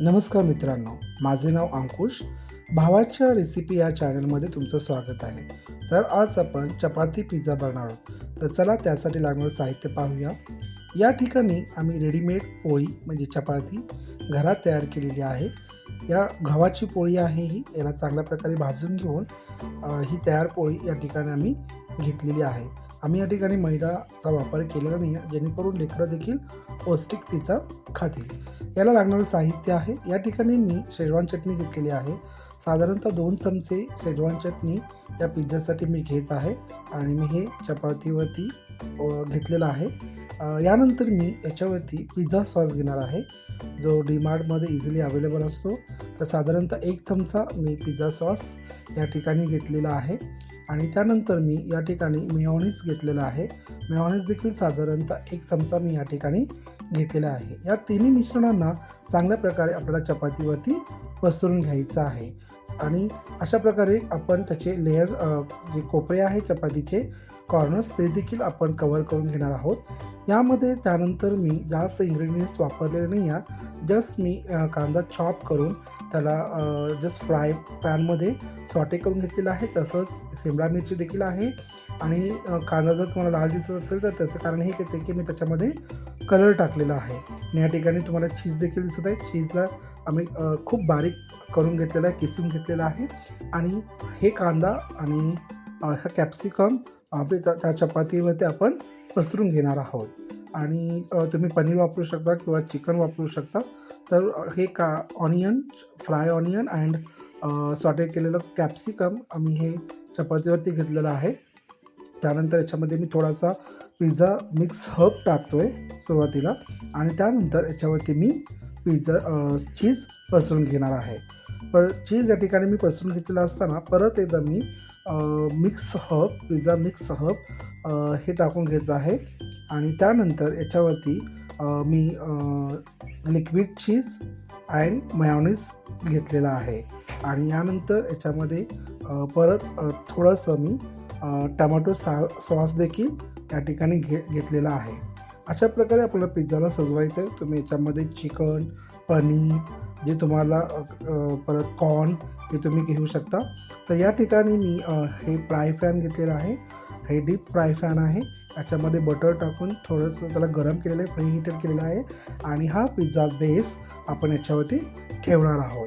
नमस्कार मित्रांनो माझे नाव अंकुश. भावाच्या रेसिपी या चॅनलमध्ये तुमचं स्वागत आहे. तर आज आपण चपाती पिझ्झा बनणार आहोत. तर चला त्यासाठी लागणारं साहित्य पाहूया. या ठिकाणी आम्ही रेडीमेड पोळी म्हणजे चपाती घरात तयार केलेली आहे. या गव्हाची पोळी आहे ही. याला चांगल्या प्रकारे भाजून घेऊन ही तयार पोळी या ठिकाणी आम्ही घेतलेली आहे. आम्ही या ठिकाणी मैदाचा वापर केलेला नाही आहे जेणेकरून लेकरं देखील पौष्टिक पिझ्झा खातील. याला लागणारं साहित्य आहे. या ठिकाणी मी शेजवान चटणी घेतलेली आहे. साधारणतः दोन चमचे शेजवान चटणी या पिझ्झासाठी मी घेत आहे आणि मी हे चपातीवरती घेतलेलं आहे. यानंतर मी याच्यावरती पिझ्झा सॉस घेणार आहे जो डीमार्टमध्ये इझिली अवेलेबल असतो. तर साधारणतः एक चमचा मी पिझ्झा सॉस या ठिकाणी घेतलेला आहे. आणि त्यानंतर मी या ठिकाणी मेयोनीज घेतलेला आहे. मेयोनीज देखील साधारणतः एक चमचा मी या ठिकाणी घेतलेला आहे. या तिन्ही मिश्रणांना चांगल्या प्रकारे आपल्याला चपातीवरती पसरून घ्यायचं आहे. आणि अशा प्रकारे आपण त्याचे लेअर जे कोपरे आहे चपातीचे कॉर्नर्स ते देखील आपण कवर करून घेणार आहोत. यामध्ये त्यानंतर मी जास्त इन्ग्रेडियंट्स वापरलेले नाही आहे जस्ट मी कांदा चॉप करून त्याला जस्ट फ्राय पॅनमध्ये सॉटे करून घेतलेला आहे. तसंच शिमला मिरची देखील आहे. आणि कांदा जर तुम्हाला लाल दिसत असेल तर त्याचं कारण हे कसं आहे की मी त्याच्यामध्ये कलर टाकलेला आहे. आणि या ठिकाणी तुम्हाला चीज देखील दिसत आहे. चीजला आम्ही खूप बारीक करून घेतलेला आहे किसून घेतलेला आहे. आणि हे कांदा आणि हा कॅप्सिकम आपली त्या त्या चपातीवरती आपण पसरून घेणार आहोत. आणि तुम्ही पनीर वापरू शकता किंवा चिकन वापरू शकता. तर हे का onion fry onion and saute केलेलं कॅप्सिकम आम्ही हे चपातीवरती घेतलेलं आहे. त्यानंतर याच्यामध्ये मी थोडासा पिझ्झा मिक्स हब टाकतो आहे सुरुवातीला. आणि त्यानंतर याच्यावरती मी पिझ्झा चीज पसरून घेणार आहे. पर चीज या ठिकाणी मी पसरून घेतलेलं असताना परत एकदा मी mix herb pizza mix herb हे टाकून घेत आहे. आणि त्यानंतर याच्यावरती मी लिक्विड चीज अँड मयोनीज घेतलेला आहे. आणि यानंतर याच्यामध्ये परत थोडंसं मी टमॅटो टमाटो सा सॉस देखील या ठिकाणी घे घेतलेला आहे. अशा प्रकारे आपल्याला पिझ्झाला सजवायचं आहे. तुम्ही याच्यामध्ये चिकन पनीर जे तुम्हाला परत कॉर्न हे तुम्ही घेऊ शकता. तर या ठिकाणी मी हे फ्राय पॅन घेतलेलं आहे. हे डीप फ्राय फॅन आहे. याच्यामध्ये बटर टाकून थोडंसं त्याला गरम केलेलं आहे फ्री हिटर केलेलं आहे. आणि हा पिझ्झा बेस आपण याच्यावरती ठेवणार आहोत.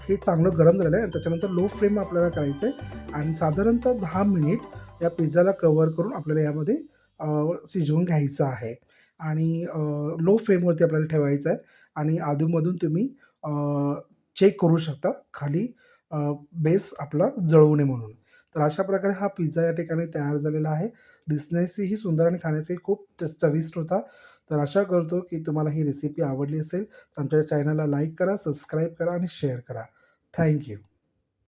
हे चांगलं गरम झालेलं आहे आणि त्याच्यानंतर लो फ्लेम आपल्याला करायचं आहे. आणि साधारणतः दहा मिनिट या पिझ्झाला कवर करून आपल्याला यामध्ये शिजवून घ्यायचं आहे. आणि लो फ्लेमवरती आपल्याला ठेवायचं आहे. आणि अधूनमधून तुम्ही चेक करू शकता. खाली बेस आपला जळवू नये म्हणून. तर अशा प्रकारे हा पिझ्झा या ठिकाणी तयार झालेला आहे. दिसण्यासही सुंदर आणि खाण्यासही खूप चविष्ट होता. तर आशा करतो की तुम्हाला ही रेसिपी आवडली असेल. तर आमच्या चॅनलला लाईक करा सबस्क्राईब करा आणि शेअर करा. थँक्यू